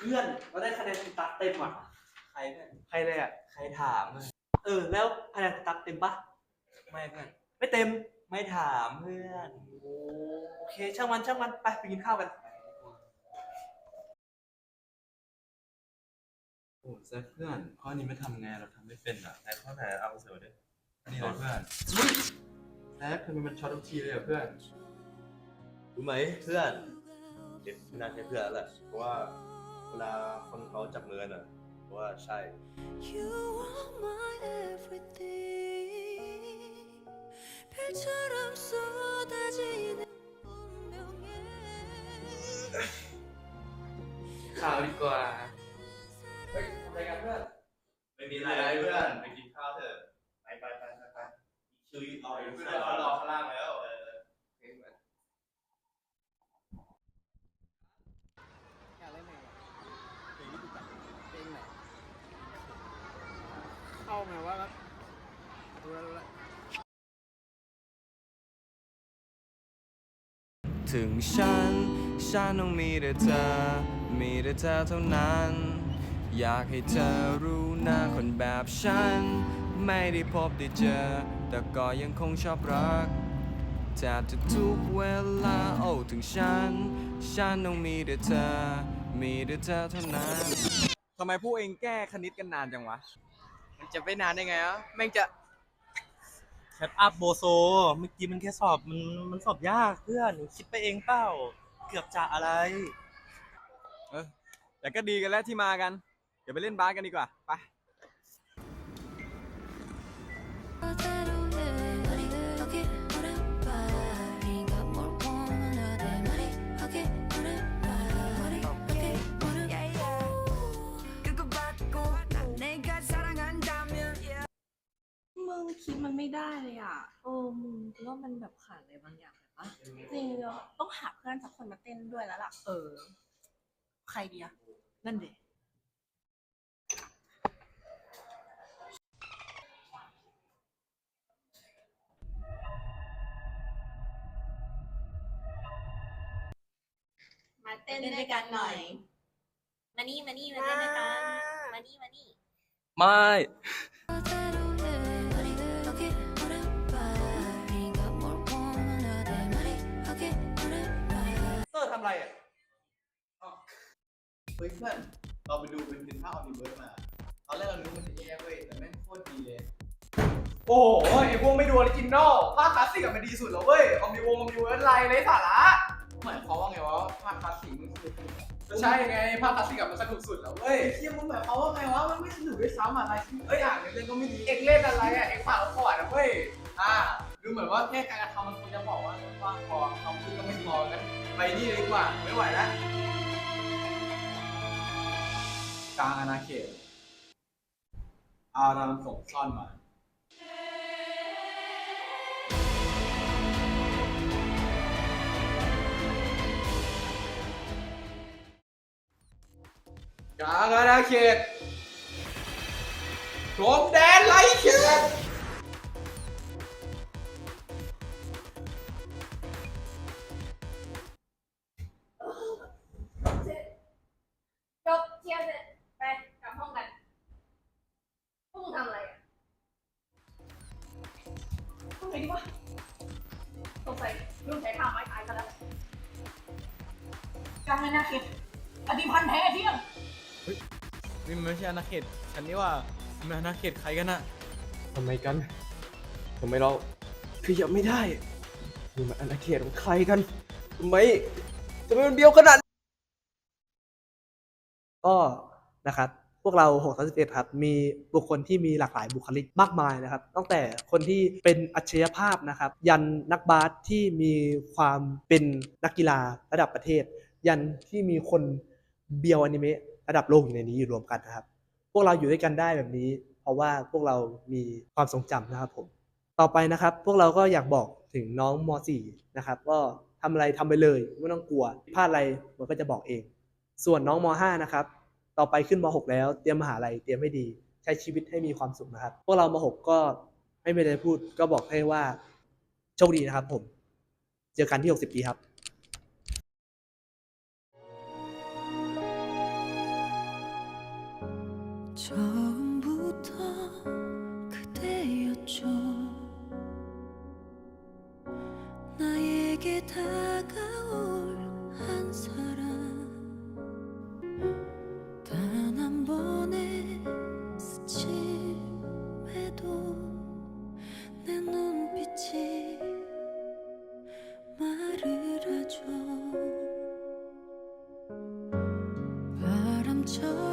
เพื่อนเราได้คะแนนสตั๊กเต็มอะใครเพื่อนใครเลยอะ ใครถามอะเออ แล้วคะแนนสตั๊กเต็มปะไม่เพื่อนไม่เต็ม ไม่ถามเพื่อนโอ้โอเค ช่างมันช่างมันไปไปกินข้าวกัน โอ้แซคเพื่อน ข้อนี้ไม่ทำไงเราทำไม่เป็นอะไหนข้อไหนเอาเสือดิอันนี้เลยเพื่อนแซคทำไมมันช็อตทุกทีเลยอะเพื่อนรู้ไหมเพื่อนเด็กไม่น่าใช่เพื่อนแล้วแหละเพราะว่า เวลาคนเขาจับมือกันอ่ะเพราะว่าใช่ You are my everything 별처럼 쏟아지는 운명에 ข้าวดีกว่า เฮ้ยทำอะไรกันเพื่อน ไม่มีอะไรเพื่อนไปกินข้าวเถอะไปไปไปไปไปคิวรออยู่เพื่อนเขารอข้า มาว่าแล้วรู้แล้วดูแล้วถึงฉัน ฉันต้องมีแต่เธอ มีแต่เธอเท่านั้น อยากให้เธอรู้นะคนแบบฉัน ไม่ได้พบได้เจอ แต่ก็ยังคงชอบรักแทบจะทุกเวลา โอ้ถึงฉัน ฉันต้องมีแต่เธอ มีแต่เธอเท่านั้น ทำไมพวกเองแก้คณิตกันนานจังวะ มันจะไม่นานได้ไงอะแม่งจะแคปอัพโบโซ เมื่อกี้มันแค่สอบมันมันสอบยากเพื่อนหนูคิดไปเองเปล่า เกือบจะอะไรแต่ก็ดีกันแล้วที่มากัน เดี๋ยวไปเล่นบาสกันดีกว่า ไป그대 มึงคิดมันไม่ได้เลยอะเออมึงกูว่ามันแบบขาดอะไรบางอย่างเลยปะจริงเนอะต้องหาเพื่อนสักคนมาเต้นด้วยแล้วล่ะ เออ ใครดีอะนั่นเด็มาเต้นด้วยกันหน่อย มานี่มานี่มาเต้นด้วยกัน มานี่มานี่ ไม่ อร์ทำอะไรอะเฮ้ยเพื่อนเราไปดูเป็นพินท่าออมนิเวิร์สมา ตอนแรกเรานึกว่ามันจะแย่เว้ย แต่แม่งโคตรดีเลย โอ้โหไอ้พวกไม่ดูออริจินอลภาคคลาสสิกอะมันดีสุดแล้วเว้ยออมนิวงอมนิเวิร์สไลน์ไร้สาระหมายความว่าไงวะภาคคลาสสิกมันคือก็ใช่ไงภาคคลาสสิกอะมันสนุกสุดแล้วเว้ยเฮียมึงหมายความว่าไงวะมันไม่สนุกด้วยซ้ำอะไรที่เอ้ยอ่านเล่นก็ไม่ดีเอ็งเล่นอะไรอะเอ็งฝ่าละครอะเว้ยอ่า ดูเหมือนว่าแค่การกระทำมันควรจะบอกว่าว่างพอคำพูดก็ไม่พอกันไปนี่เลยดีกว่าไม่ไหวแล้วกลางอาณาเขต อารามส่งซ่อนมากลางอาณาเขตพรมแดนไร้เขต ลุงใช้ท่าไม้ตายกันแล้วกลางไม่น่าคิดอดีพันธ์แพ้เที่ยงนี่มันไม่ใช่อาณาเขตฉันนี่ว่ามันอาณาเขตใครกันอะทำไมกันทำไมเราขยับไม่ได้นี่มันอาณาเขตของใครกันทำไมทำไมมันเบี้ยวขนาดก็นะครับ พวกเรา6 3 1ครับ มีบุคคลที่มีหลากหลายบุคลิกมากมายนะครับ ตั้งแต่คนที่เป็นอัจฉริยภาพนะครับ ยันนักบาสที่มีความเป็นนักกีฬาระดับประเทศ ยันที่มีคนเบียวอนิเมะระดับโลกอยู่ในนี้อยู่รวมกันนะครับ พวกเราอยู่ด้วยกันได้แบบนี้ เพราะว่าพวกเรามีความทรงจำนะครับผม ต่อไปนะครับ พวกเราก็อยากบอกถึงน้องม .4 นะครับ ก็ทำอะไรทำไปเลยไม่ต้องกลัวพลาดอะไรมันก็จะบอกเอง ส่วนน้องม .5 นะครับ ต่อไปขึ้นม .6 แล้ว เตรียมมหาลัยเตรียมให้ดี ใช้ชีวิตให้มีความสุขนะครับ พวกเราม .6 ก็ไม่มีอะไรพูดก็บอกให้ว่าโชคดีนะครับผม เจอกันที่ 60ปีครับ 하죠 바람처럼